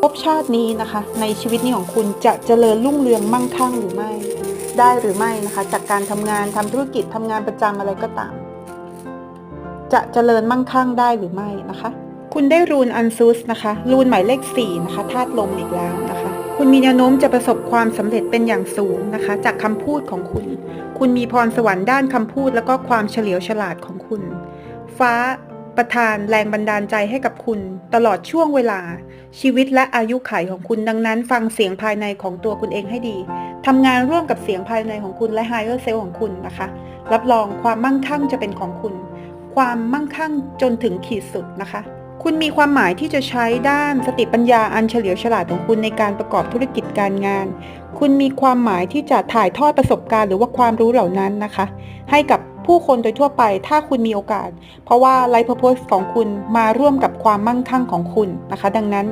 ภพชาตินี้นะคะ ในชีวิตนี้ของคุณจะเจริญรุ่งเรืองมั่งคั่งหรือไม่ ได้หรือไม่นะคะ จากการทำงานทำธุรกิจทำงานประจำอะไรก็ตาม จะเจริญมั่งคั่งได้หรือไม่นะคะ คุณได้รูนอันซุสนะคะรูนหมายเลข4นะคะธาตุลมอีกแล้วนะคะ คุณมีแนวโน้มจะประสบความสำเร็จเป็นอย่างสูงนะคะ จากคำพูดของคุณ คุณมีพรสวรรค์ด้านคำพูด แล้วก็ความเฉลียวฉลาดของคุณ ฟ้า ประทานแรงบันดาลใจให้กับคุณ ตลอดช่วงเวลา ชีวิตและอายุขัยของคุณดังนั้น ฟังเสียงภายในของตัวคุณเองให้ดีทำงานร่วมกับเสียงภายในของคุณและ higher self ของคุณนะคะ รับรองความมั่งคั่งจะเป็นของคุณ ความมั่งคั่งจนถึงขีดสุดนะคะ คุณมีความหมายที่จะใช้ด้านสติปัญญาอันเฉลียวฉลาดของคุณในการประกอบธุรกิจการงาน คุณมีความหมายที่จะถ่ายทอดประสบการณ์ หรือว่าความรู้เหล่านั้นนะคะ ให้กับ ผู้คนโดยทั่วไปถ้าคุณมีโอกาส เพราะว่าไลฟ์โพ r p o s e ของคุณมาร่วมกับความมั่งคั่งของคุณนะคะ ดังนั้น